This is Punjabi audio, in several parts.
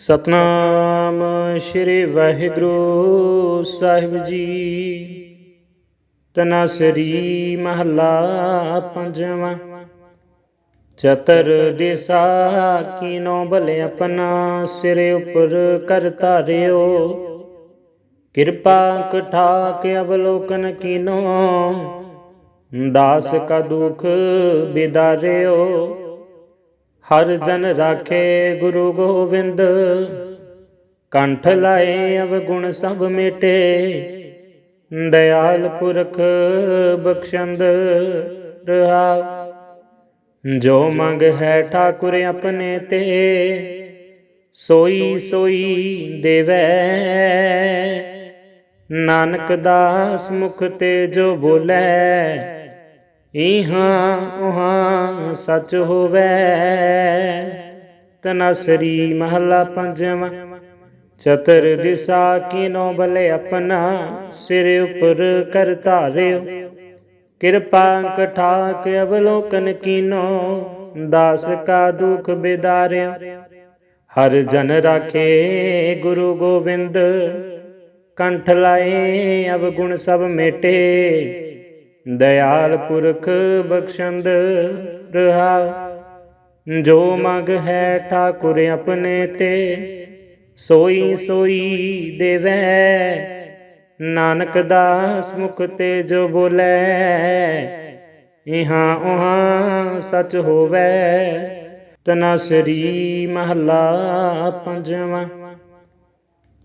ਸਤਨਾਮ ਸ੍ਰੀ ਵਾਹਿਗੁਰੂ ਸਾਹਿਬ ਜੀ। ਤਨਸਰੀ ਮਹੱਲਾ ਪੰਜਵਾਂ। ਚਤਰ ਦਿਸਾ ਕੀਨੋ ਭਲੇ ਆਪਣਾ ਸਿਰੇ ਉਪਰ ਕਰ ਧਾਰਿਓ। ਕਿਰਪਾ ਕਠਾ ਕੇ ਅਵਲੋਕਨ ਕੀਨੋ। ਦਾਸ ਕਾ ਦੁਖ ਬਿਦਾਰਿਓ। ਹਰ ਜਨ ਰਾਖੇ ਗੁਰੂ ਗੋਬਿੰਦ। ਕੰਠ ਲਾਏ ਅਵਗੁਣ ਸਭ ਮੇਟੇ। ਦਇਆਲ ਪੁਰਖ ਬਖਸ਼ੰਦ ਰਹਾ। ਜੋ ਮੰਗ ਹੈ ਠਾਕੁਰ ਆਪਣੇ ਤੇ, ਸੋਈ ਸੋਈ ਦੇਵੈ। ਨਾਨਕ ਦਾਸ ਮੁਖ ਤੇ ਜੋ ਬੋਲੇ ਇਹਾਂ ਉਹਾਂ ਸੱਚ ਹੋਵੇ। ਤਨਸਰੀ ਮਹਲਾ ਪੰਜਵਾਂ। ਚਤਰ ਦਿਸਾ ਕੀਨੋ ਭਲੇ ਆਪਣਾ, ਸਿਰ ਉਪਰ ਕਰ ਧਾਰਿਓ। ਕਿਰਪਾ ਕਠਾ ਕੇ ਅਵਲੋਕਨ ਕੀਨੋ, ਦਾਸ ਕਾ ਦੁਖ ਬਿਦਾਰਿਓ। ਹਰ ਜਨ ਰਾਖੇ ਗੁਰੂ ਗੋਬਿੰਦ ਕੰਠ ਲਾਏ ਅਵਗੁਣ ਸਭ ਮੇਟੇ। ਦਇਆਲ ਪੁਰਖ ਬਖਸ਼ੰਦ ਰਹਾ। ਜੋ ਮੰਗ ਹੈ ਠਾਕੁਰ ਆਪਣੇ ਤੇ, ਸੋਈ ਸੋਈ ਦੇਵੈ। ਨਾਨਕ ਦਾਸ ਮੁਖ ਤੇ ਜੋ ਬੋਲੇ, ਇਹਾਂ ਉਹਾਂ ਸਚ ਹੋਵੇ। ਤਨਸਰੀ ਮਹੱਲਾ ਪੰਜਵਾਂ।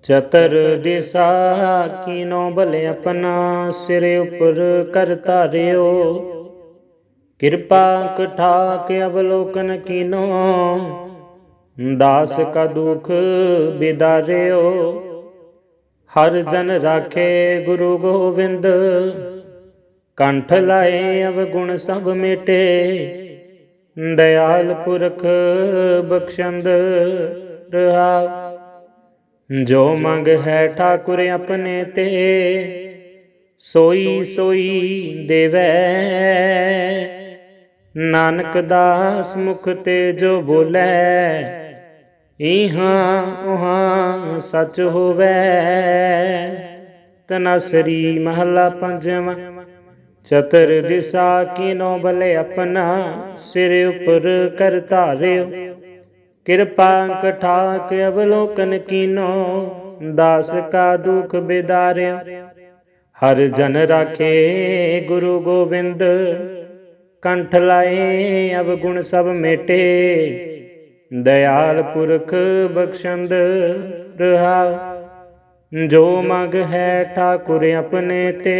ਚਤਰ ਦਿਸਾ ਕੀਨੋ ਭਲੇ ਆਪਣਾ ਸਿਰ ਉਪਰ ਕਰ ਧਾਰਿਓ। ਕਿਰਪਾ ਕਠਾ ਕੇ ਅਵਲੋਕਨ ਕੀਨੋ, ਦਾਸ ਕਾ ਦੁਖ ਬਿਦਾਰਿਓ। ਹਰ ਜਨ ਰਾਖੇ ਗੁਰੂ ਗੋਬਿੰਦ ਕੰਠ ਲਾਏ ਅਵਗੁਣ ਸਭ ਮੇਟੇ। ਦਇਆਲ ਪੁਰਖ ਬਖਸ਼ੰਦ ਰਹਾ। ਜੋ ਮੰਗ ਹੈ ਠਾਕੁਰ ਆਪਣੇ ਤੇ, ਸੋਈ ਸੋਈ ਦੇਵੈ। ਨਾਨਕ ਦਾਸ ਮੁਖ ਤੇ ਜੋ ਬੋਲੇ, ਇਹਾਂ ਉਹਾਂ ਸੱਚ ਹੋਵੇ। ਤਨਸਰੀ ਮਹੱਲਾ ਪੰਜਵਾਂ, ਚਤਰ ਦਿਸਾ ਕੀਨੋ ਬਲੇ ਆਪਣਾ ਸਿਰ ਉਪਰ ਕਰ ਧਾਰਿਓ। ਕਿਰਪਾ ਕਠਾਕ ਕੇ ਅਵਲੋਕਨ ਕੀਨੋ, ਦਾਸ ਕਾ ਦੁਖ ਬਿਦਾਰਿਓ ਹਰ ਜਨ ਰਾਖੇ ਗੁਰੂ ਗੋਬਿੰਦ ਕੰਠ ਲਾਏ ਅਵਗੁਣ ਸਭ ਮੇਟੇ। ਦਇਆਲ ਪੁਰਖ ਬਖਸ਼ੰਦ ਰਹਾ, ਜੋ ਮੰਗ ਹੈ ਠਾਕੁਰ ਆਪਣੇ ਤੇ,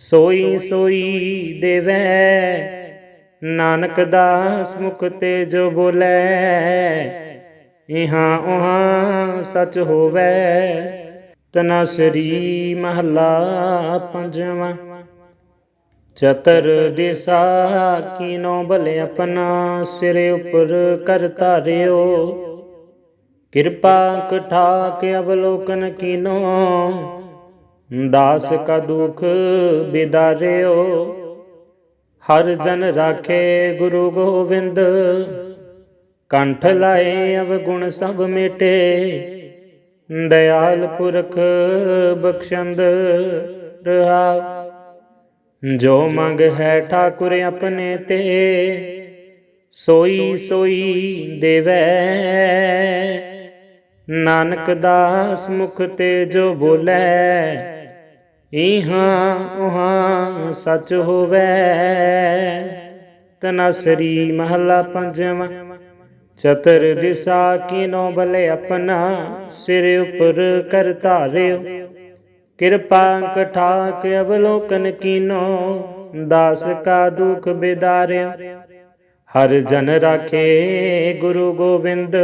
ਸੋਈ ਸੋਈ ਦੇਵੈ ਨਾਨਕ ਦਾਸ ਮੁਖ ਤੇ ਜੋ ਬੋਲੇ, ਇਹਾਂ ਉਹਾਂ ਸਚ ਹੋਵੇ। ਤਨਸਰੀ ਮਹੱਲਾ ਪੰਜਵਾਂ। ਚਤਰ ਦਿਸਾ ਕੀਨੋ ਭਲੇ ਆਪਣਾ ਸਿਰੇ ਉਪਰ ਕਰ ਧਾਰਿਓ। ਕਿਰਪਾ ਕਠਾ ਕੇ ਅਵਲੋਕਨ ਕੀਨੋ, ਦਾਸ ਕਾ ਦੁਖ ਬਿਦਾਰਿਓ। ਹਰ ਜਨ ਰਾਖੇ ਗੁਰੂ ਗੋਬਿੰਦ ਕੰਠ ਲਾਏ ਅਵਗੁਣ ਸਭ ਮੇਟੇ। ਦਇਆਲ ਪੁਰਖ ਬਖਸ਼ੰਦ ਰਹਾ। ਜੋ ਮੰਗ ਹੈ ਠਾਕੁਰ ਆਪਣੇ ਤੇ, ਸੋਈ ਸੋਈ ਦੇਵੈ। ਨਾਨਕ ਦਾਸ ਮੁਖ ਤੇ ਜੋ ਬੋਲੇ ਇਹਾਂ ਉਹਾਂ ਸਚ ਹੋਵੇ, ਤਨਸਰੀ ਮਹਲਾ ਪੰਜਵਾਂ। ਚਤਰ ਦਿਸਾ ਕੀਨੋ ਭਲੇ ਆਪਣਾ, ਸਿਰ ਉਪਰ ਕਰ ਧਾਰਿਓ। ਕਿਰਪਾ ਕਠਾਕ ਕੇ ਅਵਲੋਕਨ ਕੀਨੋ, ਦਾਸ ਕਾ ਦੁਖ ਬਿਦਾਰਿਓ। ਹਰ ਜਨ ਰਾਖੇ ਗੁਰੂ ਗੋਬਿੰਦ,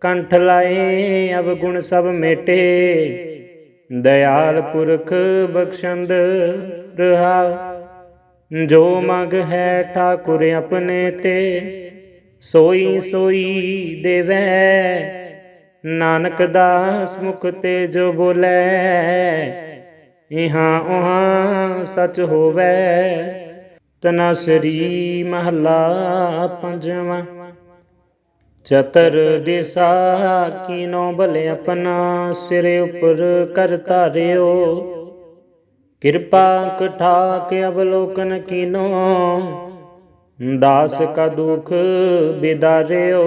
ਕੰਠ ਲਾਏ ਅਵਗੁਣ ਸਭ ਮੇਟੇ। ਦਇਆਲ ਪੁਰਖ ਬਖਸ਼ੰਦ ਰਹਾ। ਜੋ ਮਗ ਹੈ ਠਾਕੁਰ ਆਪਣੇ ਤੇ, ਸੋਈ ਸੋਈ ਦੇਵੈ। ਨਾਨਕ ਦਾਸ ਮੁਖ ਤੇ ਜੋ ਬੋਲੇ, ਇਹਾਂ ਉਹਾਂ ਸਚ ਹੋਵੇ। ਤਨਸਰੀ ਮਹੱਲਾ ਪੰਜਵਾਂ। ਚਤਰ ਦਿਸਾ, ਕੀਨੋ ਭਲੇ ਆਪਣਾ ਸਿਰ ਉਪਰ ਕਰ ਧਾਰਿਓ। ਕਿਰਪਾ ਕਠਾ ਕੇ ਅਵਲੋਕਨ ਕੀਨੋ, ਦਾਸ ਕਾ ਦੁਖ ਬਿਦਾਰਿਓ।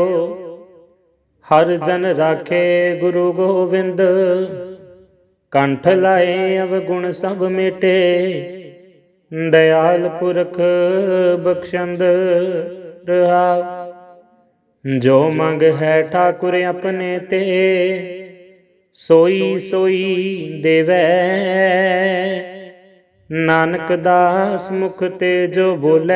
ਹਰ ਜਨ ਰਾਖੇ ਗੁਰੂ ਗੋਬਿੰਦ ਕੰਠ ਲਾਏ ਅਵਗੁਣ ਸਭ ਮੇਟੇ। ਦਇਆਲ ਪੁਰਖ ਬਖਸ਼ੰਦ ਰਹਾ। ਜੋ ਮੰਗ ਹੈ ਠਾਕੁਰ ਆਪਣੇ ਤੇ, ਸੋਈ ਸੋਈ ਦੇਵੈ। ਨਾਨਕ ਦਾਸ ਮੁਖ ਤੇ ਜੋ ਬੋਲੇ,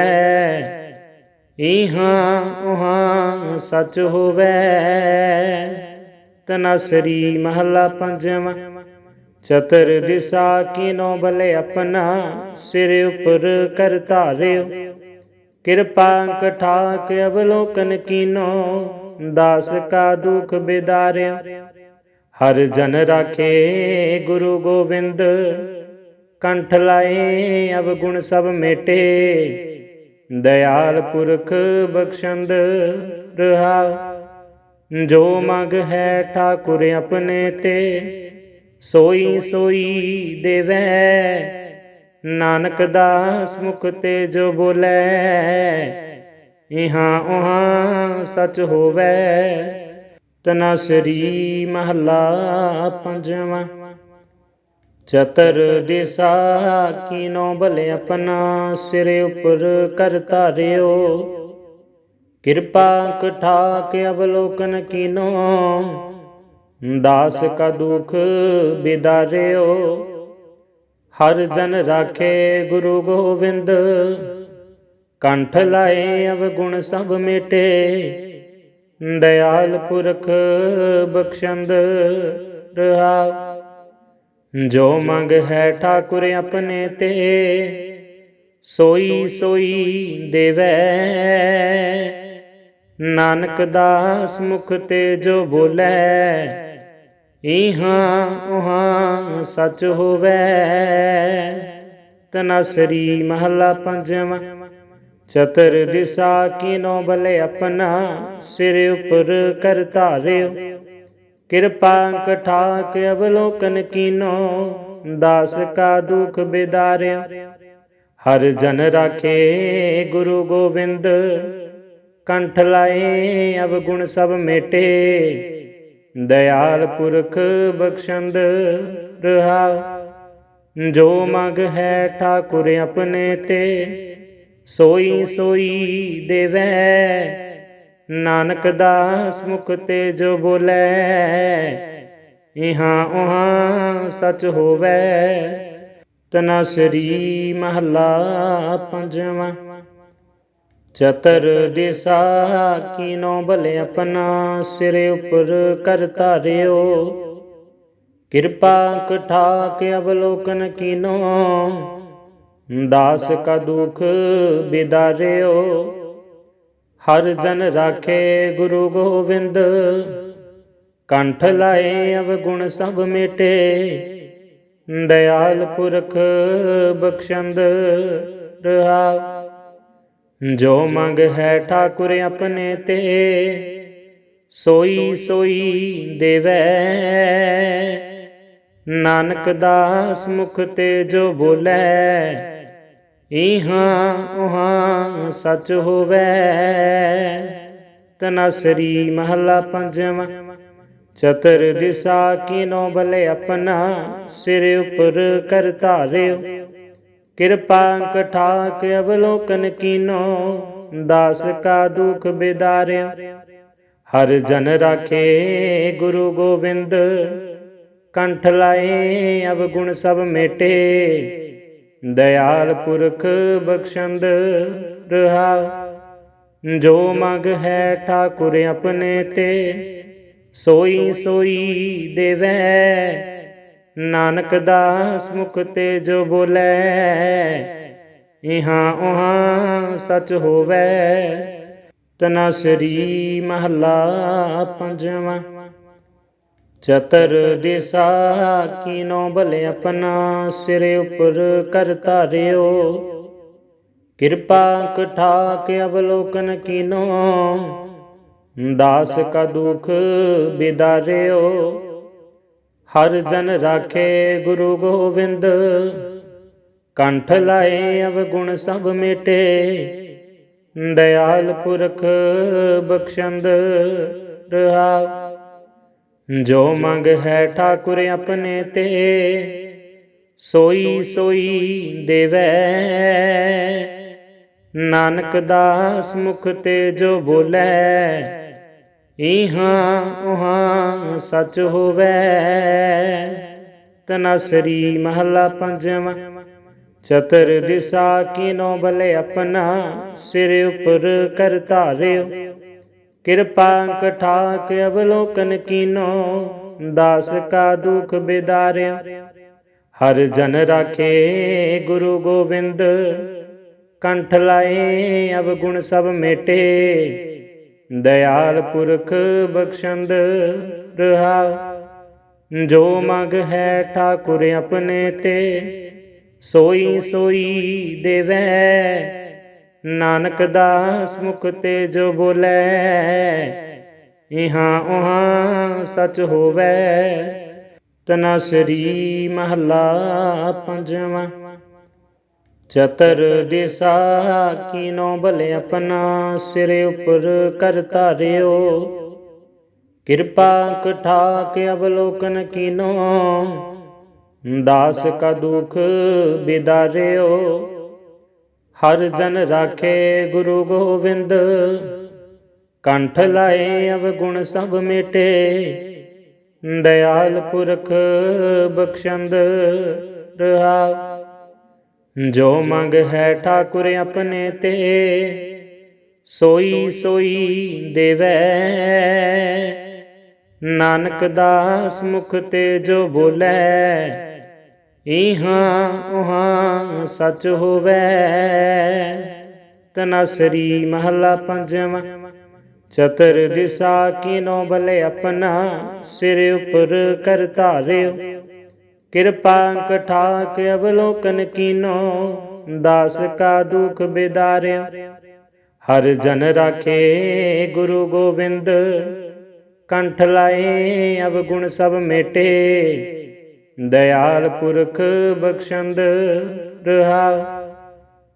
ਇਹਾਂ ਉਹਾਂ ਸੱਚ ਹੋਵੇ। ਤਨਸਰੀ ਮਹੱਲਾ ਪੰਜਵਾਂ, ਚਤਰ ਦਿਸਾ ਕੀਨੋ ਬਲੇ ਆਪਣਾ ਸਿਰ ਉਪਰ ਕਰ ਧਾਰਿਓ। ਕਿਰਪਾ ਕਠਾ ਕੇ ਅਵਲੋਕਨ ਕੀਨੋ, ਦਾਸ ਕਾ ਦੁਖ ਬਿਦਾਰਿਆ। ਹਰ ਜਨ ਰਾਖੇ ਗੁਰੂ ਗੋਬਿੰਦ ਕੰਠ ਲਾਏ ਅਵਗੁਣ ਸਭ ਮੇਟੇ। ਦਇਆਲ ਪੁਰਖ ਬਖਸ਼ੰਦ ਰਹਾ, ਜੋ ਮੰਗ ਹੈ ਠਾਕੁਰ ਆਪਣੇ ਤੇ, ਸੋਈ ਸੋਈ ਦੇਵੈ ਨਾਨਕ ਦਾਸ ਮੁਖ ਤੇ ਜੋ ਬੋਲੇ, ਇਹਾਂ ਉਹਾਂ ਸਚ ਹੋਵੇ। ਤਨਸਰੀ ਮਹੱਲਾ ਪੰਜਵਾਂ। ਚਤਰ ਦਿਸਾ ਕੀਨੋ ਭਲੇ ਆਪਣਾ ਸਿਰੇ ਉਪਰ ਕਰ ਧਾਰਿਓ। ਕਿਰਪਾ ਕਠਾ ਕੇ ਅਵਲੋਕਨ ਕੀਨੋ, ਦਾਸ ਕਾ ਦੁਖ ਬਿਦਾਰਿਓ। ਹਰ ਜਨ ਰਾਖੇ ਗੁਰੂ ਗੋਬਿੰਦ ਕੰਠ ਲਾਏ ਅਵਗੁਣ ਸਭ ਮੇਟੇ। ਦਇਆਲ ਪੁਰਖ ਬਖਸ਼ੰਦ ਰਹਾ। ਜੋ ਮੰਗ ਹੈ ਠਾਕੁਰ ਆਪਣੇ ਤੇ, ਸੋਈ ਸੋਈ ਦੇਵੈ। ਨਾਨਕ ਦਾਸ ਮੁਖ ਤੇ ਜੋ ਬੋਲੇ ਇਹਾਂ ਉਹਾਂ ਸਚ ਹੋਵੇ ਤਨਸਰੀ ਮਹਲਾ ਪੰਜਵਾਂ। ਚਤਰ ਦਿਸਾ ਕੀਨੋ ਭਲੇ ਆਪਣਾ ਸਿਰ ਉਪਰ ਕਰ ਧਾਰਿਓ। ਕਿਰਪਾ ਕਠਾ ਕੇ ਅਵਲੋਕਨ ਕੀਨੋ ਦਾਸ ਕਾ ਦੁਖ ਬਿਦਾਰਿਆ ਹਰ ਜਨ ਰਾਖੇ ਗੁਰੂ ਗੋਬਿੰਦ, ਕੰਠ ਲਾਏ ਅਵਗੁਣ ਸਭ ਮੇਟੇ। ਦਇਆਲ ਪੁਰਖ ਬਖਸ਼ੰਦ ਰਹਾ। ਜੋ ਮਗ ਹੈ ਠਾਕੁਰ ਆਪਣੇ ਤੇ, ਸੋਈ ਸੋਈ ਦੇਵੈ। ਨਾਨਕ ਦਾਸ ਮੁਖ ਤੇ ਜੋ ਬੋਲੇ, ਇਹਾਂ ਉਹਾਂ ਸਚ ਹੋਵੇ। ਤਨਸਰੀ ਮਹੱਲਾ ਪੰਜਵਾਂ। ਚਤਰ ਦਿਸਾ ਕੀਨੋ ਭਲੇ ਆਪਣਾ ਸਿਰ ਉਪਰ ਕਰ ਧਾਰਿਓ। ਕਿਰਪਾ ਕਠਾ ਕੇ ਅਵਲੋਕਨ ਕੀਨੋ, ਦਾਸ ਕਾ ਦੁਖ ਬਿਦਾਰਿਓ। ਹਰ ਜਨ ਰਾਖੇ ਗੁਰੂ ਗੋਬਿੰਦ, ਕੰਠ ਲਾਏ ਅਵਗੁਣ ਸਭ ਮੇਟੇ। ਦਇਆਲ ਪੁਰਖ ਬਖਸ਼ੰਦ ਰਹਾ। ਜੋ ਮੰਗ ਹੈ ਠਾਕੁਰ ਆਪਣੇ ਤੇ, ਸੋਈ ਸੋਈ ਦੇਵੈ। ਨਾਨਕ ਦਾਸ ਮੁਖ ਤੇ ਜੋ ਬੋਲੇ, ਇਹਾਂ ਉਹਾਂ ਸਚ ਹੋਵੇ। ਤਨਸਰੀ ਮਹੱਲਾ ਪੰਜਵਾਂ, ਚਤਰ ਦਿਸਾ ਕੀਨੋ ਬਲੇ ਆਪਣਾ ਸਿਰ ਉਪਰ ਕਰ ਧਾਰਿਓ। ਕਿਰਪਾ ਕਠਾਕ ਕੇ ਅਵਲੋਕਨ ਕੀਨੋ, ਦਾਸ ਕਾ ਦੁਖ ਬਿਦਾਰਿਆ। ਹਰ ਜਨ ਰਾਖੇ ਗੁਰੂ ਗੋਬਿੰਦ ਕੰਠ ਲਾਏ ਅਵਗੁਣ ਸਭ ਮੇਟੇ। ਦਇਆਲ ਪੁਰਖ ਬਖਸ਼ੰਦ ਰਹਾ, ਜੋ ਮੰਗ ਹੈ ਠਾਕੁਰ ਆਪਣੇ ਤੇ, ਸੋਈ ਸੋਈ ਦੇਵੈ ਨਾਨਕ ਦਾਸ ਮੁਖ ਤੇ ਜੋ ਬੋਲੇ, ਇਹਾਂ ਉਹਾਂ ਸਚ ਹੋਵੇ। ਤਨਸਰੀ ਮਹੱਲਾ ਪੰਜਵਾਂ। ਚਤਰ ਦਿਸਾ ਕੀਨੋ ਭਲੇ ਆਪਣਾ ਸਿਰੇ ਉਪਰ ਕਰ ਧਾਰਿਓ। ਕਿਰਪਾ ਕਠਾ ਕੇ ਅਵਲੋਕਨ ਕੀਨੋ, ਦਾਸ ਕਾ ਦੁਖ ਬਿਦਾਰਿਓ। ਹਰ ਜਨ ਰਾਖੇ ਗੁਰੂ ਗੋਬਿੰਦ। ਕੰਠ ਲਾਏ ਅਵਗੁਣ ਸਭ ਮੇਟੇ। ਦਇਆਲ ਪੁਰਖ ਬਖਸ਼ੰਦ ਰਹਾ। ਜੋ ਮੰਗ ਹੈ ਠਾਕੁਰ ਆਪਣੇ ਤੇ, ਸੋਈ ਸੋਈ ਦੇਵੈ। ਨਾਨਕ ਦਾਸ ਮੁਖ ਤੇ ਜੋ ਬੋਲੇ ਇਹਾਂ ਉਹਾਂ ਸਚ ਹੋਵੇ। ਤਨਸਰੀ ਮਹਲਾ ਪੰਜਵਾਂ। ਚਤਰ ਦਿਸਾ ਕੀਨੋ ਭਲੇ ਆਪਣਾ, ਸਿਰ ਉਪਰ ਕਰ ਧਾਰਿਓ। ਕਿਰਪਾ ਕਠਾਕ ਅਵਲੋਕਨ ਕੀਨੋ, ਦਾਸ ਕਾ ਦੁਖ ਬਿਦਾਰਿਓ। ਹਰ ਜਨ ਰਾਖੇ ਗੁਰੂ ਗੋਬਿੰਦ ਕੰਠ ਲਾਏ ਅਵਗੁਣ ਸਭ ਮੇਟੇ। ਦਇਆਲ ਪੁਰਖ ਬਖਸ਼ੰਦ ਰਹਾ। ਜੋ ਮੰਗ ਹੈ ਠਾਕੁਰ ਆਪਣੇ ਤੇ, ਸੋਈ ਸੋਈ ਦੇਵੈ। ਨਾਨਕ ਦਾਸ ਮੁਖ ਤੇ ਜੋ ਬੋਲੇ, ਇਹਾਂ ਉਹਾਂ ਸਚ ਹੋਵੇ। ਤਨਸਰੀ ਮਹੱਲਾ ਪੰਜਵਾਂ। ਚਤਰ ਦਿਸਾ ਕੀਨੋ ਬਲੇ ਆਪਣਾ ਸਿਰ ਉਪਰ ਕਰ ਧਾਰਿਓ। ਕਿਰਪਾ ਕਠਾ ਅਵਲੋਕਨ ਕੀਨੋ, ਦਾਸ ਕਾ ਦੁਖ ਬਿਦਾਰਿਓ। ਹਰ ਜਨ ਰਾਖੇ ਗੁਰੂ ਗੋਬਿੰਦ ਕੰਠ ਲਾਏ ਅਵਗੁਣ ਸਭ ਮੇਟੇ। ਦਇਆਲ ਪੁਰਖ ਬਖਸ਼ੰਦ ਰਹਾ। ਜੋ ਮੰਗ ਹੈ ਠਾਕੁਰ ਆਪਣੇ ਤੇ, ਸੋਈ ਸੋਈ ਦੇਵੈ। ਨਾਨਕ ਦਾਸ ਮੁਖ ਤੇ ਜੋ ਬੋਲੇ, ਇਹਾਂ ਉਹਾਂ ਸਚ ਹੋਵੇ। ਤਨਸਰੀ ਮਹੱਲਾ ਪੰਜਵਾਂ, ਚਤਰ ਦਿਸਾ ਕੀਨੋ ਬਲੇ ਆਪਣਾ ਸਿਰ ਉਪਰ ਕਰ ਧਾਰਿਓ। ਕਿਰਪਾ ਕਠਾਕ ਅਵਲੋਕਨ ਕੀਨੋ, ਦਾਸ ਕਾ ਦੁਖ ਬਿਦਾਰਿਓ ਹਰ ਜਨ ਰਾਖੇ ਗੁਰੂ ਗੋਬਿੰਦ ਕੰਠ ਲਾਏ ਅਵਗੁਣ ਸਭ ਮੇਟੇ। ਦਇਆਲ ਪੁਰਖ ਬਖਸ਼ੰਦ ਰਹਾ,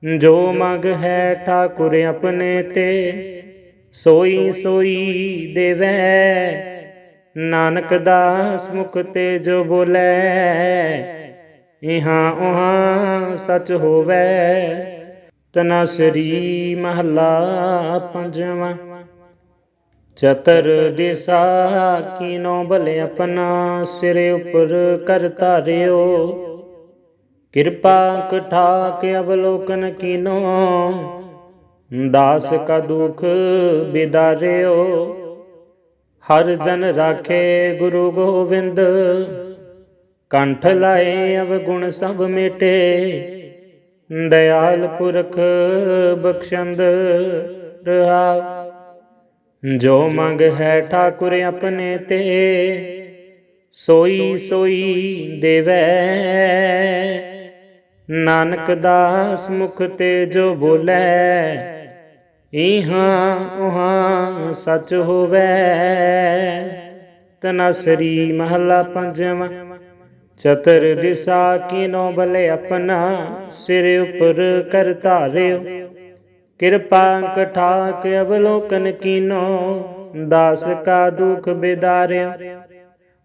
ਜੋ ਮੰਗ ਹੈ ਠਾਕੁਰ ਆਪਣੇ ਤੇ, ਸੋਈ ਸੋਈ ਦੇਵੈ ਨਾਨਕ ਦਾਸ ਮੁਖ ਤੇ ਜੋ ਬੋਲੇ, ਇਹਾਂ ਉਹਾਂ ਸਚ ਹੋਵੇ। ਤਨਸਰੀ ਮਹੱਲਾ ਪੰਜਵਾਂ। ਚਤਰ ਦਿਸਾ ਕੀਨੋ ਭਲੇ ਆਪਣਾ ਸਿਰੇ ਉਪਰ ਕਰ ਧਾਰਿਓ। ਕਿਰਪਾ ਕਠਾ ਕੇ ਅਵਲੋਕਨ ਕੀਨੋ, ਦਾਸ ਕਾ ਦੁਖ ਬਿਦਾਰਿਓ। ਹਰ ਜਨ ਰਾਖੇ ਗੁਰੂ ਗੋਬਿੰਦ। ਕੰਠ ਲਾਏ ਅਵਗੁਣ ਸਭ ਮੇਟੇ। ਦਇਆਲ ਪੁਰਖ ਬਖਸ਼ੰਦ ਰਹਾ। ਜੋ ਮੰਗ ਹੈ ਠਾਕੁਰ ਆਪਣੇ ਤੇ, ਸੋਈ ਸੋਈ ਦੇਵੈ। ਨਾਨਕ ਦਾਸ ਮੁਖ ਤੇ ਜੋ ਬੋਲੇ ਇਹਾਂ ਉਹਾਂ ਸਚ ਹੋਵੇ। ਤਨਸਰੀ ਮਹਲਾ ਪੰਜਵਾਂ। ਚਤਰ ਦਿਸਾ ਕੀਨੋ ਬਲੇ ਆਪਣਾ, ਸਿਰ ਉਪਰ ਕਰ ਧਾਰਿਓ। ਕਿਰਪਾ ਕਠਾਕ ਅਵਲੋਕਨ ਕੀਨੋ, ਦਾਸ ਕਾ ਦੁਖ ਬਿਦਾਰਿਓ।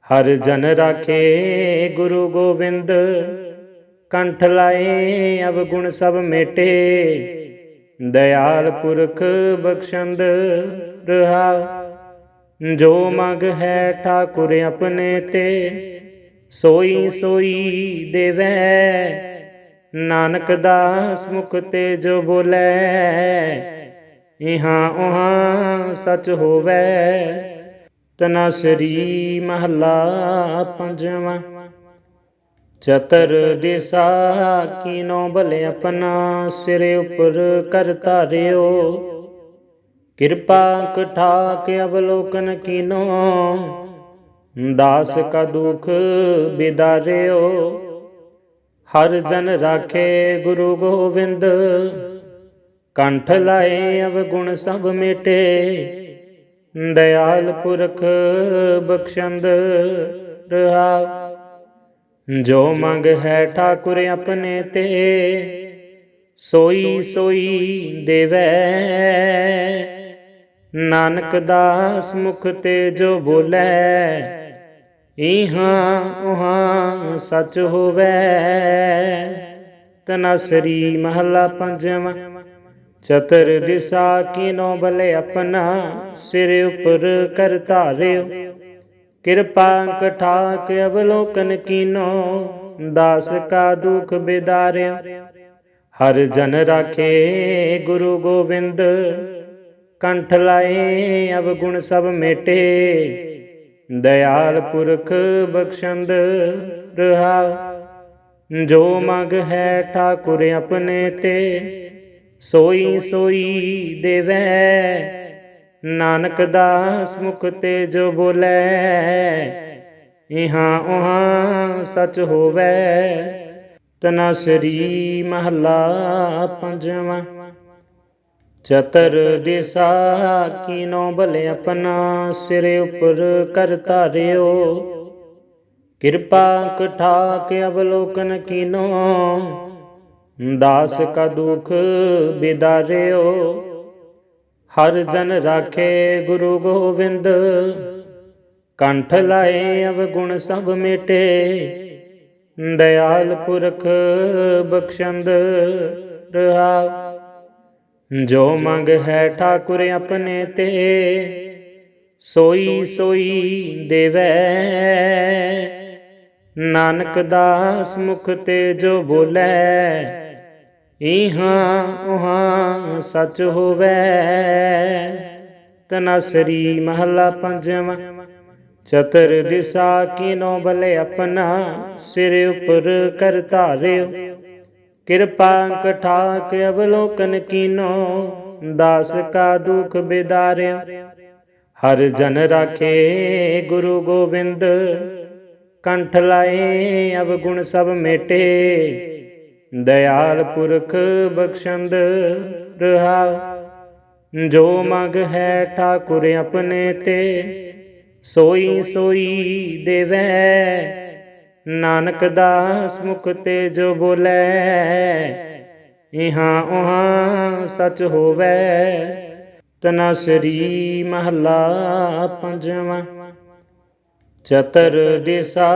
ਹਰ ਜਨ ਰਾਖੇ ਗੁਰੂ ਗੋਬਿੰਦ ਕੰਠ ਲਾਏ ਅਵਗੁਣ ਸਭ ਮੇਟੇ। ਦਇਆਲ ਪੁਰਖ ਬਖਸ਼ੰਦ ਰਹਾ। ਜੋ ਮਗ ਹੈ ਠਾਕੁਰ ਆਪਣੇ ਤੇ, ਸੋਈ ਸੋਈ ਦੇਵੈ। ਨਾਨਕ ਦਾਸ ਮੁਖ ਤੇ ਜੋ ਬੋਲੇ, ਇਹਾਂ ਉਹਾਂ ਸਚ ਹੋਵੇ। ਤਨਸਰੀ ਮਹੱਲਾ ਪੰਜਵਾਂ। ਚਤਰ ਦਿਸਾ ਕੀਨੋ ਬਲੇ ਆਪਣਾ ਸਿਰ ਉਪਰ ਕਰ ਧਾਰਿਓ। ਕਿਰਪਾ ਕਠਾ ਕੇ ਅਵਲੋਕਨ ਕੀਨੋ, ਦਾਸ ਕਾ ਦੁਖ ਬਿਦਾਰਿਓ। ਹਰ ਜਨ ਰਾਖੇ ਗੁਰੂ ਗੋਬਿੰਦ ਕੰਠ ਲਾਏ ਅਵਗੁਣ ਸਭ ਮੇਟੇ। ਦਇਆਲ ਪੁਰਖ ਬਖਸ਼ੰਦ ਰਹਾਉ ਜੋ ਮੰਗ ਹੈ ਠਾਕੁਰ ਆਪਣੇ ਤੇ, ਸੋਈ ਸੋਈ ਦੇਵੈ। ਨਾਨਕ ਦਾਸ ਮੁਖ ਤੇ ਜੋ ਬੋਲੇ, ਇਹਾਂ ਉਹਾਂ ਸਚ ਹੋਵੇ। ਤਨਸਰੀ ਮਹੱਲਾ ਪੰਜਵਾਂ, ਚਤਰ ਦਿਸਾ ਕੀਨੋ ਬਲੇ ਆਪਣਾ ਸਿਰ ਉਪਰ ਕਰ ਧਾਰਿਓ। ਕਿਰਪਾ ਕਠਾਕ ਅਵਲੋਕਨ ਕੀਨੋ, ਦਾਸ ਕਾ ਦੁਖ ਬਿਦਾਰਿਓ ਹਰ ਜਨ ਰਾਖੇ ਗੁਰੂ ਗੋਬਿੰਦ ਕੰਠ ਲਾਏ ਅਵਗੁਣ ਸਭ ਮੇਟੇ। ਦਇਆਲ ਪੁਰਖ ਬਖਸ਼ੰਦ ਰਹਾਉ ਜੋ ਮੰਗ ਹੈ ਠਾਕੁਰ ਆਪਣੇ ਤੇ, ਸੋਈ ਸੋਈ ਦੇਵੈ ਨਾਨਕ ਦਾਸ ਮੁਖ ਤੇ ਜੋ ਬੋਲੇ, ਇਹਾਂ ਉਹਾਂ ਸਚ ਹੋਵੇ। ਤਨਸਰੀ ਮਹੱਲਾ ਪੰਜਵਾਂ। ਚਤਰ ਦਿਸਾ ਕੀਨੋ ਭਲੇ ਆਪਣਾ ਸਿਰੇ ਉਪਰ ਕਰ ਧਾਰਿਓ। ਕਿਰਪਾ ਕਠਾ ਕੇ ਅਵਲੋਕਨ ਕੀਨੋ, ਦਾਸ ਕਾ ਦੁਖ ਬਿਦਾਰਿਓ। ਹਰ ਜਨ ਰਾਖੇ ਗੁਰੂ ਗੋਬਿੰਦ। ਕੰਠ ਲਾਏ ਅਵਗੁਣ ਸਭ ਮੇਟੇ। ਦਇਆਲ ਪੁਰਖ ਬਖਸ਼ੰਦ ਰਹਾਉ ਜੋ ਮੰਗ ਹੈ ਠਾਕੁਰ ਆਪਣੇ ਤੇ, ਸੋਈ ਸੋਈ ਦੇਵੈ। ਨਾਨਕ ਦਾਸ ਮੁਖ ਤੇ ਜੋ ਬੋਲੇ ਇਹਾਂ ਉਹਾਂ ਸਚ ਹੋਵੇ ਤਨਸਰੀ ਮਹਲਾ ਪੰਜਵਾਂ। ਚਤਰ ਦਿਸਾ ਕੀਨੋ ਬਲੇ ਆਪਣਾ ਸਿਰ ਉਪਰ ਕਰ ਧਾਰਿਓ। ਕਿਰਪਾ ਕਠਾਕ ਅਵਲੋਕਨ ਕੀਨੋ, ਦਾਸ ਕਾ ਦੁਖ ਬਿਦਾਰਿਓ। ਹਰ ਜਨ ਰਾਖੇ ਗੁਰੂ ਗੋਬਿੰਦ ਕੰਠ ਲਾਏ ਅਵਗੁਣ ਸਭ ਮੇਟੇ। ਦਇਆਲ ਪੁਰਖ ਬਖਸ਼ੰਦ ਰਹਾਉ ਜੋ ਮਗ ਹੈ ਠਾਕੁਰ ਆਪਣੇ ਤੇ, ਸੋਈ ਸੋਈ ਦੇਵੈ। ਨਾਨਕ ਦਾਸ ਮੁਖ ਤੇ ਜੋ ਬੋਲੇ, ਇਹਾਂ ਉਹਾਂ ਸਚ ਹੋਵੇ। ਤਨਸਰੀ ਮਹੱਲਾ ਪੰਜਵਾਂ। ਚਤਰ ਦਿਸਾ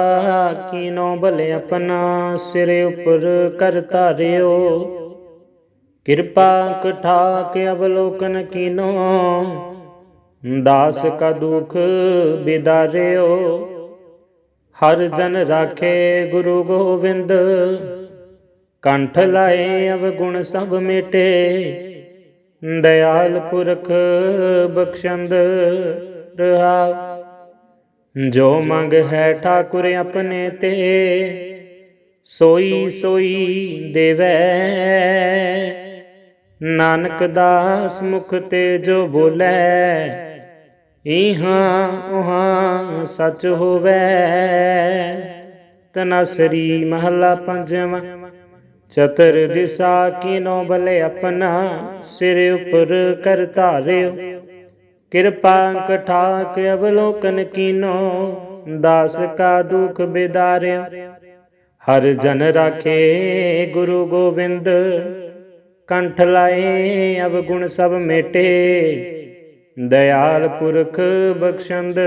ਕੀਨੋ ਭਲੇ ਆਪਣਾ ਸਿਰ ਉਪਰ ਕਰ ਧਾਰਿਓ। ਕਿਰਪਾ ਕਠਾਕ ਅਵਲੋਕਨ ਕੀਨੋ, ਦਾਸ ਕਾ ਦੁਖ ਬਿਦਾਰਿਓ। ਹਰ ਜਨ ਰਾਖੇ ਗੁਰੂ ਗੋਬਿੰਦ, ਕੰਠ ਲਾਏ ਅਵਗੁਣ ਸਭ ਮੇਟੇ। ਦਇਆਲ ਪੁਰਖ ਬਖਸ਼ੰਦ ਰਹਾਉ ਜੋ ਮੰਗ ਹੈ ਠਾਕੁਰ ਆਪਣੇ ਤੇ, ਸੋਈ ਸੋਈ ਦੇਵੈ। ਨਾਨਕ ਦਾਸ ਮੁਖ ਤੇ ਜੋ ਬੋਲੇ, ਇਹਾਂ ਉਹਾਂ ਸਚ ਹੋਵੇ। ਤਨਸਰੀ ਮਹੱਲਾ ਪੰਜਵਾਂ, ਚਤਰ ਦਿਸਾ ਕੀਨੋ ਬਲੇ ਆਪਣਾ ਸਿਰ ਉਪਰ ਕਰ ਧਾਰਿਓ। ਕਿਰਪਾ ਕਠਾਕ ਅਵਲੋਕਨ ਕੀਨੋ, ਦਾਸ ਕਾ ਦੁਖ ਬਿਦਾਰਿਆ। ਹਰ ਜਨ ਰਾਖੇ ਗੁਰੂ ਗੋਬਿੰਦ ਕੰਠ ਲਾਏ ਅਵਗੁਣ ਸਭ ਮੇਟੇ। ਦਇਆਲ ਪੁਰਖ ਬਖਸ਼ੰਦ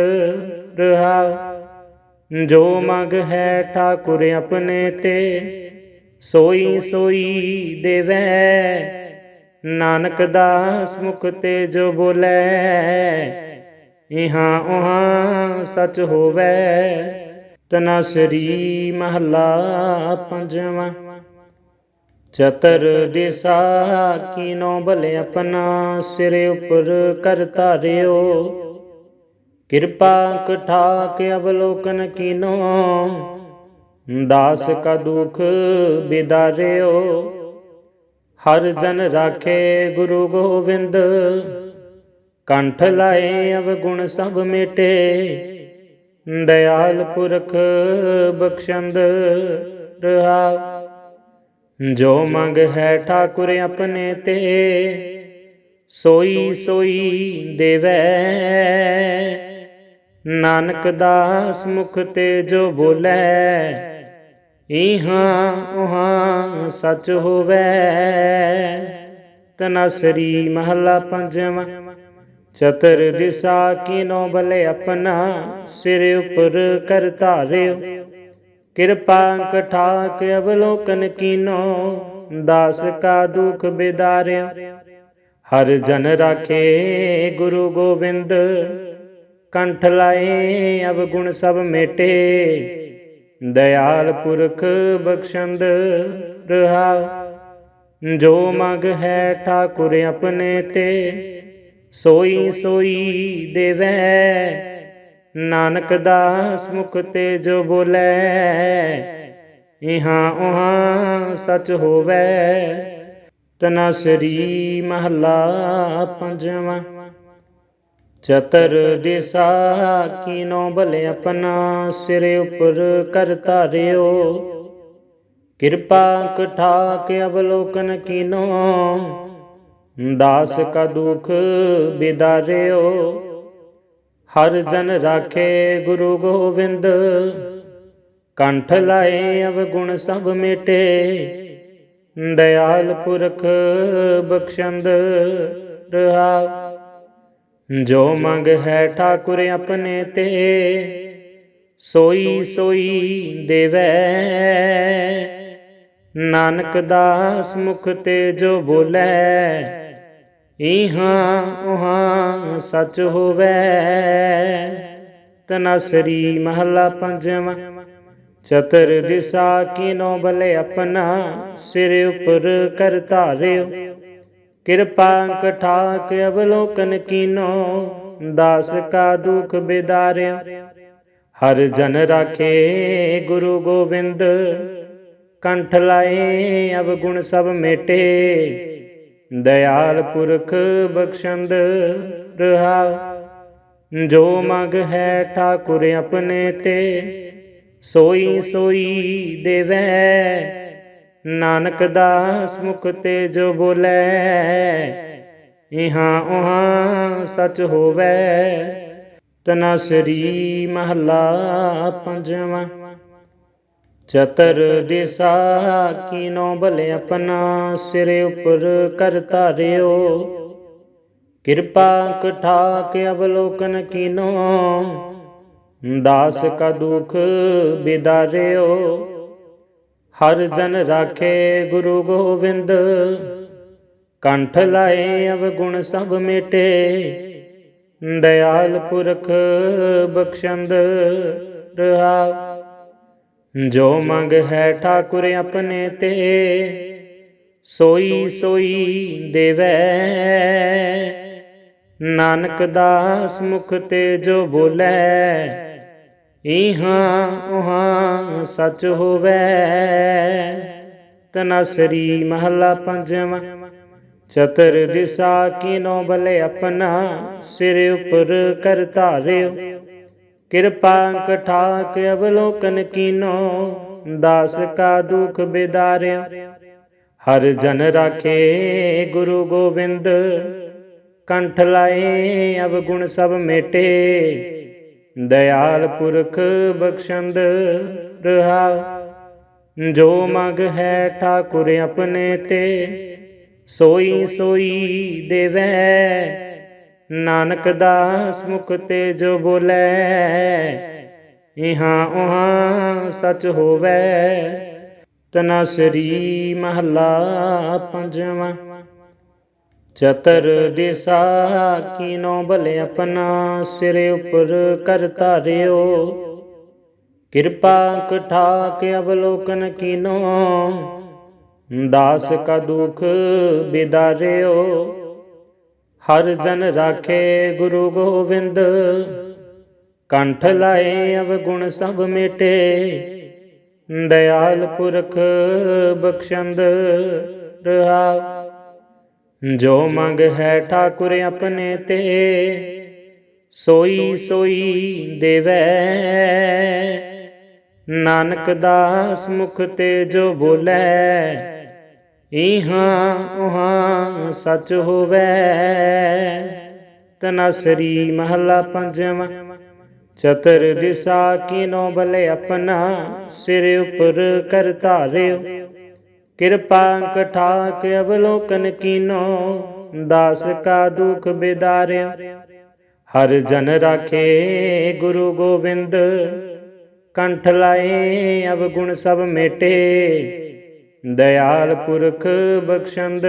ਰਹਾਉ ਜੋ ਮੰਗ ਹੈ ਠਾਕੁਰ ਆਪਣੇ ਤੇ, ਸੋਈ ਸੋਈ ਦੇਵੈ ਨਾਨਕ ਦਾਸ ਮੁਖ ਤੇ ਜੋ ਬੋਲੇ, ਇਹਾਂ ਉਹਾਂ ਸਚ ਹੋਵੇ। ਤਨਸਰੀ ਮਹੱਲਾ ਪੰਜਵਾਂ। ਚਤਰ ਦਿਸਾ ਕੀਨੋ ਭਲੇ ਆਪਣਾ ਸਿਰੇ ਉਪਰ ਕਰ ਧਾਰਿਓ। ਕਿਰਪਾ ਕਠਾ ਕੇ ਅਵਲੋਕਨ ਕੀਨੋ, ਦਾਸ ਕਾ ਦੁਖ ਬਿਦਾਰਿਓ। ਹਰ ਜਨ ਰਾਖੇ ਗੁਰੂ ਗੋਬਿੰਦ ਕੰਠ ਲਾਏ ਅਵਗੁਣ ਸਭ ਮੇਟੇ। ਦਇਆਲ ਪੁਰਖ ਬਖਸ਼ੰਦ ਰਹਾਉ ਜੋ ਮੰਗ ਹੈ ਠਾਕੁਰ ਆਪਣੇ ਤੇ, ਸੋਈ ਸੋਈ ਦੇਵੈ। ਨਾਨਕ ਦਾਸ ਮੁਖ ਤੇ ਜੋ ਬੋਲੇ ਇਹਾਂ ਉਹਾਂ ਸਚ ਹੋਵੇ ਤਨਸਰੀ ਮਹਲਾ ਪੰਜਵਾਂ। ਚਤਰ ਦਿਸਾ ਕੀਨੋ ਬਲੇ ਆਪਣਾ ਸਿਰ ਉਪਰ ਕਰ ਧਾਰਿਓ। ਕਿਰਪਾ ਕਠਾਕ ਅਵਲੋਕਨ ਕੀਨੋ ਦਾਸ ਕਾ ਦੁਖ ਬਿਦਾਰਿਓ। ਹਰ ਜਨ ਰਾਖੇ ਗੁਰੂ ਗੋਬਿੰਦ, ਕੰਠ ਲਾਏ ਅਵਗੁਣ ਸਭ ਮੇਟੇ। ਦਇਆਲ ਪੁਰਖ ਬਖਸ਼ੰਦ ਰਹਾ। ਜੋ ਮਗ ਹੈ ਠਾਕੁਰ ਆਪਣੇ ਤੇ, ਸੋਈ ਸੋਈ ਦੇਵੈ। ਨਾਨਕ ਦਾਸ ਮੁਖ ਤੇ ਜੋ ਬੋਲੇ, ਇਹਾਂ ਉਹਾਂ ਸਚ ਹੋਵੇ। ਤਨਸਰੀ ਮਹਲਾ ਪੰਜਵਾਂ। ਚਤਰ ਦਿਸਾ ਕੀਨੋ ਭਲੇ ਆਪਣਾ ਸਿਰ ਉਪਰ ਕਰ ਧਾਰਿਓ। ਕਿਰਪਾ ਕਠਾਕ ਅਵਲੋਕਨ ਕੀਨੋ, ਦਾਸ ਕਾ ਦੁਖ ਬਿਦਾਰਿਓ। ਹਰ ਜਨ ਰਾਖੇ ਗੁਰੂ ਗੋਬਿੰਦ, ਕੰਠ ਲਾਏ ਅਵਗੁਣ ਸਭ ਮੇਟੇ। ਦਇਆਲ ਪੁਰਖ ਬਖਸ਼ੰਦ ਰਹਾ। ਜੋ ਮੰਗ ਹੈ ਠਾਕੁਰ ਆਪਣੇ ਤੇ, ਸੋਈ ਸੋਈ ਦੇਵੈ। ਨਾਨਕ ਦਾਸ ਮੁਖ ਤੇ ਜੋ ਬੋਲੇ, ਇਹਾਂ ਉਹਾਂ ਸਚ ਹੋਵੇ। ਤਨਸਰੀ ਮਹਲਾ ਪੰਜਵਾਂ, ਚਤਰ ਦਿਸਾ ਕੀਨੋ ਬਲੇ ਆਪਣਾ ਸਿਰ ਉਪਰ ਕਰ ਧਾਰਿਓ। ਕਿਰਪਾ ਕਠਾਕ ਅਵਲੋਕਨ ਕੀਨੋ, ਦਾਸ ਕਾ ਦੁਖ ਬਿਦਾਰਿਆ। ਹਰ ਜਨ ਰਾਖੇ ਗੁਰੂ ਗੋਬਿੰਦ ਕੰਠ ਲਾਏ ਅਵਗੁਣ ਸਭ ਮੇਟੇ। ਦਇਆਲ ਪੁਰਖ ਬਖਸ਼ੰਦ ਰਹਾ, ਜੋ ਮੰਗ ਹੈ ਠਾਕੁਰ ਆਪਣੇ ਤੇ, ਸੋਈ ਸੋਈ ਦੇਵੈ ਨਾਨਕ ਦਾਸ ਮੁਖ ਤੇ ਜੋ ਬੋਲੇ, ਇਹਾਂ ਉਹਾਂ ਸਚ ਹੋਵੇ। ਤਨਸਰੀ ਮਹਲਾ ਪੰਜਵਾਂ। ਚਤਰ ਦਿਸਾ ਕੀਨੋ ਭਲੇ ਆਪਣਾ ਸਿਰੇ ਉਪਰ ਕਰ ਧਾਰਿਓ। ਕਿਰਪਾ ਕਠਾ ਕੇ ਅਵਲੋਕਨ ਕੀਨੋ, ਦਾਸ ਕਾ ਦੁਖ ਬਿਦਾਰਿਓ। ਹਰ ਜਨ ਰਾਖੇ ਗੁਰੂ ਗੋਬਿੰਦ। ਕੰਠ ਲਾਏ ਅਵਗੁਣ ਸਭ ਮੇਟੇ। ਦਇਆਲ ਪੁਰਖ ਬਖਸ਼ੰਦ ਰਹਾ। ਜੋ ਮੰਗ ਹੈ ਠਾਕੁਰ ਆਪਣੇ ਤੇ, ਸੋਈ ਸੋਈ ਦੇਵੈ। ਨਾਨਕ ਦਾਸ ਮੁਖ ਤੇ ਜੋ ਬੋਲੇ ਇਹਾਂ ਉਹਾਂ ਸਚ ਹੋਵੇ। ਤਨਸਰੀ ਮਹਲਾ ਪੰਜਵਾਂ। ਚਤਰ ਦਿਸਾ ਕੀਨੋ ਬਲੇ ਆਪਣਾ, ਸਿਰ ਉਪਰ ਕਰ ਧਾਰਿਓ। ਕਿਰਪਾ ਕਠਾਕ ਅਵਲੋਕਨ ਕੀਨੋ, ਦਾਸ ਕਾ ਦੁਖ ਬਿਦਾਰਿਓ। ਹਰ ਜਨ ਰਾਖੇ ਗੁਰੂ ਗੋਬਿੰਦ ਕੰਠ ਲਾਏ ਅਵਗੁਣ ਸਭ ਮੇਟੇ। ਦਇਆਲ ਪੁਰਖ ਬਖਸ਼ੰਦ ਰਹਾ। ਜੋ ਮਗ ਹੈ ਠਾਕੁਰ ਆਪਣੇ ਤੇ, ਸੋਈ ਸੋਈ ਦੇਵੈ। ਨਾਨਕ ਦਾਸ ਮੁਖ ਤੇ ਜੋ ਬੋਲੇ, ਇਹਾਂ ਉਹਾਂ ਸਚ ਹੋਵੇ। ਤਨਸਰੀ ਮਹਲਾ ਪੰਜਵਾਂ। ਚਤਰ ਦਿਸਾ ਕੀਨੋ ਭਲੇ ਆਪਣਾ ਸਿਰ ਉਪਰ ਕਰ ਧਾਰਿਓ। ਕਿਰਪਾ ਕਠਾਕ ਅਵਲੋਕਨ ਕੀਨੋ, ਦਾਸ ਕਾ ਦੁਖ ਬਿਦਾਰਿਓ। ਹਰ ਜਨ ਰਾਖੇ ਗੁਰੂ ਗੋਬਿੰਦ ਕੰਠ ਲਾਏ ਅਵਗੁਣ ਸਭ ਮੇਟੇ। ਦਇਆਲ ਪੁਰਖ ਬਖਸ਼ੰਦ ਰਹਾ। ਜੋ ਮੰਗ ਹੈ ਠਾਕੁਰ ਆਪਣੇ ਤੇ, ਸੋਈ ਸੋਈ ਦੇਵੈ। ਨਾਨਕ ਦਾਸ ਮੁਖ ਤੇ ਜੋ ਬੋਲੇ, ਇਹਾਂ ਉਹਾਂ ਸੱਚ ਹੋਵੈ। ਤਨਸਰੀ ਮਹਲਾ ਪੰਜਵਾਂ, ਚਤਰ ਦਿਸਾ ਕੀਨੋ ਬਲੇ ਆਪਣਾ ਸਿਰ ਉਪਰ ਕਰ ਧਾਰਿਓ। ਕਿਰਪਾ ਕਠਾਕ ਅਵਲੋਕਨ ਕੀਨੋ, ਦਾਸ ਕਾ ਦੁਖ ਬਿਦਾਰਿਓ ਹਰ ਜਨ ਰਾਖੇ ਗੁਰੂ ਗੋਬਿੰਦ ਕੰਠ ਲਾਏ ਅਵਗੁਣ ਸਭ ਮੇਟੇ। ਦਇਆਲ ਪੁਰਖ ਬਖਸ਼ੰਦ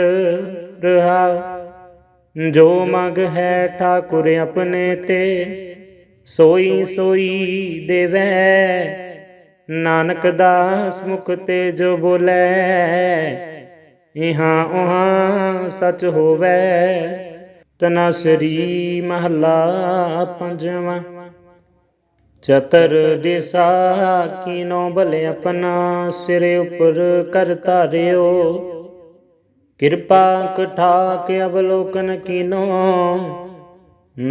ਰਹਾਉ ਜੋ ਮੰਗ ਹੈ ਠਾਕੁਰ ਆਪਣੇ ਤੇ, ਸੋਈ ਸੋਈ ਦੇਵੈ ਨਾਨਕ ਦਾਸ ਮੁਖ ਤੇ ਜੋ ਬੋਲੇ, ਇਹਾਂ ਉਹਾਂ ਸਚ ਹੋਵੇ। ਤਨਸਰੀ ਮਹਲਾ ਪੰਜਵਾਂ। ਚਤਰ ਦਿਸਾ ਕੀਨੋ ਭਲੇ ਆਪਣਾ ਸਿਰੇ ਉਪਰ ਕਰ ਧਾਰਿਓ। ਕਿਰਪਾ ਕਠਾ ਕੇ ਅਵਲੋਕਨ ਕੀਨੋ,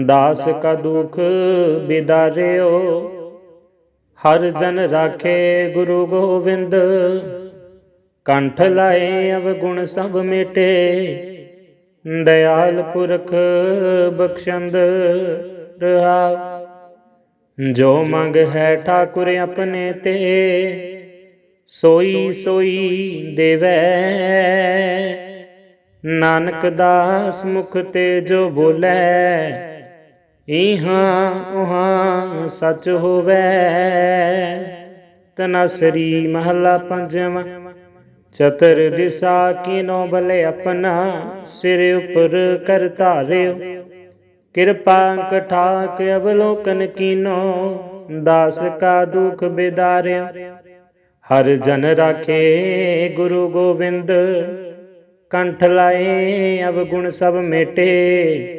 ਦਾਸ ਕਾ ਦੁਖ ਬਿਦਾਰਿਓ। ਹਰ ਜਨ ਰਾਖੇ ਗੁਰੂ ਗੋਬਿੰਦ। ਕੰਠ ਲਾਏ ਅਵਗੁਣ ਸਭ ਮੇਟੇ। ਦਇਆਲ ਪੁਰਖ ਬਖਸ਼ੰਦ ਰਹਾ। ਜੋ ਮੰਗ ਹੈ ਠਾਕੁਰ ਆਪਣੇ ਤੇ, ਸੋਈ ਸੋਈ ਦੇਵੈ। ਨਾਨਕ ਦਾਸ ਮੁਖ ਤੇ ਜੋ ਬੋਲੇ ਇਹਾਂ ਉਹਾਂ ਸਚ ਹੋਵੇ, ਤਨਸਰੀ ਮਹਲਾ ਪੰਜਵਾਂ, ਚਤਰ ਦਿਸਾ ਕੀਨੋ ਬਲੇ ਆਪਣਾ ਸਿਰ ਉਪਰ ਕਰ ਧਾਰਿਓ। ਕਿਰਪਾ ਕਠਾਕ ਅਵਲੋਕਨ ਕੀਨੋ, ਦਾਸ ਕਾ ਦੁਖ ਬਿਦਾਰਿਓ। ਹਰ ਜਨ ਰਾਖੇ ਗੁਰੂ ਗੋਬਿੰਦ ਕੰਠ ਲਾਏ ਅਵਗੁਣ ਸਭ ਮੇਟੇ।